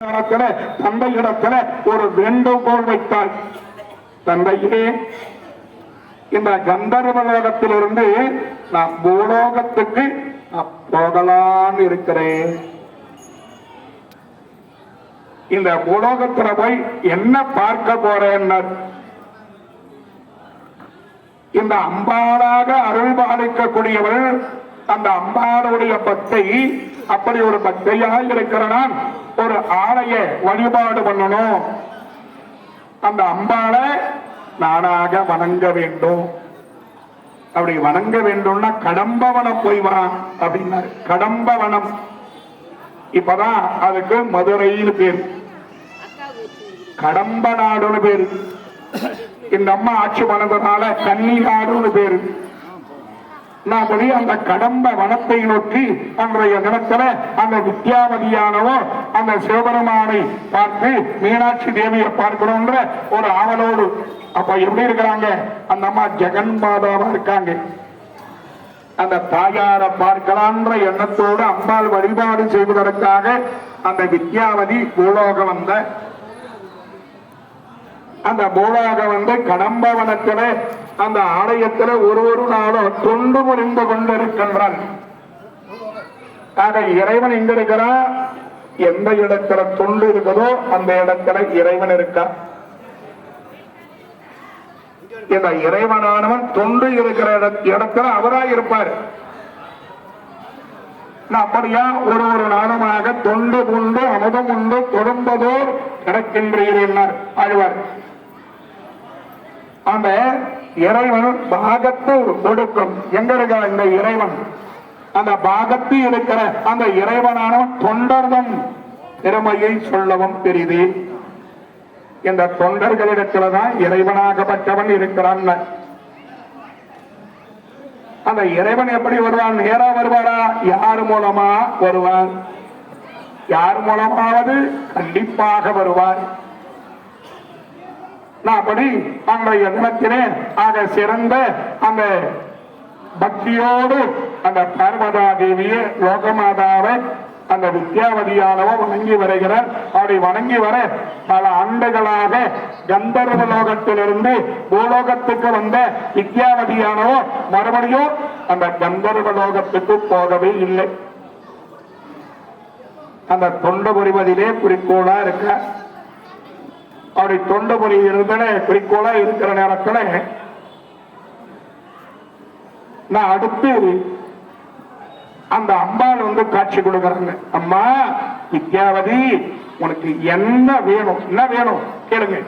இடத்துல தந்தை இடத்துல ஒரு வேண்டுகோள் வைத்தாள் தந்தையே இந்த கந்தர்வலோகத்திலிருந்து நான் பூலோகத்துக்கு நான் போகலான்னு இருக்கிறேன். இந்த பூலோகத்துல போய் என்ன பார்க்க போறேன்னு இந்த அம்பாளாக அருள் பாலிக்கக்கூடியவள் அந்த அம்பாளுடைய பக்தை அப்படி ஒரு பக்தையாக இருக்கிற நான் ஒரு ஆலய வழிபாடு பண்ணணும். அந்த அம்பாளை நானாக வணங்க வேண்டும். அப்படி வணங்க வேண்டும்னா கடம்பவனம் போய் வா அப்படின்னாரு. கடம்பவனம். இப்பதான் அதுக்கு மதுரைன்னு பேர். கடம்ப நாடுன்னு பேரு. இந்த அம்மா ஆட்சி பண்ணதுனால கன்னி நாடுன்னு பேரு. நான் அந்த கடம்ப வனத்தை நோக்கி அன்றைய தினத்துல அந்த வித்யாவதியானவோ அந்த சிவபெருமானை பார்த்து மீனாட்சி தேவியை பார்க்கணும்ன்ற ஒரு ஆவலோடு அப்ப எப்படி இருக்கிறாங்க? அந்த அம்மா ஜெகன் மாதாவா இருக்காங்க. அந்த தாயாரை பார்க்கலான்ற எண்ணத்தோடு அம்பாள் வழிபாடு செய்வதற்காக அந்த வித்யாவதி பூலோகம் வந்த அந்த பூலோக வந்து கடம்பவனத்துல அந்த ஆலயத்துல ஒரு ஒரு நாளும் தொண்டு முறிந்து கொண்டிருக்கின்றான். ஆக இறைவன் எங்க இருக்கிறான் எந்த இடத்துல தொண்டு இருக்குதோ அந்த இடத்துல இறைவன் இருக்கா இந்த இறைவனானவன் தொண்டு இருக்கிற இடத்துல அவரா இருப்பார். நான் அப்படியா? ஒரு ஒரு நாளுமாக தொண்டு உண்டு அமுதம் உண்டு தொடும்பதோர் கிடக்கின்றீர்கள் ஆழ்வார். அந்த இறைவன் பாகத்து கொடுக்கும் எங்க இருக்கா இந்த இறைவன்? அந்த பாகத்து இருக்கிற அந்த இறைவனான தொண்டர்தன் திறமையை சொல்லவும் பெரிது. இந்த தொண்டர்களிடத்துலதான் இறைவனாகப்பட்டவன் இருக்கிறான். அந்த இறைவன் எப்படி வருவான்? நேரா வருவாரா? யார் மூலமா வருவான் யார் மூலமாவது கண்டிப்பாக வருவார். அப்படி அன்றைய எண்ணத்தினேன் ஆக சிறந்த அந்த பக்தியோடு அந்த பர்வதா தேவியை லோகமாதாவை அந்த வித்யாவதியானவ வணங்கி வருகிறார். அப்படி வணங்கி வர பல ஆண்டுகளாக கந்தர்வ லோகத்திலிருந்து பூலோகத்துக்கு வந்த வித்யாவதியானவோ மறுபடியும் அந்த கந்தர்வ லோகத்துக்கு போகவே இல்லை. அந்த தொண்ட புரிவதிலே குறிக்கோளா இருக்க அவருடைய தொண்ட மொழி இருந்தன குறிக்கோளா இருக்கிற நேரத்தில் நான் அடுத்து அந்த அம்பாள் வந்து காட்சி கொடுக்குறாங்க. அம்மா வித்யாவதி உனக்கு என்ன வேணும்? என்ன வேணும்? கேளுங்க.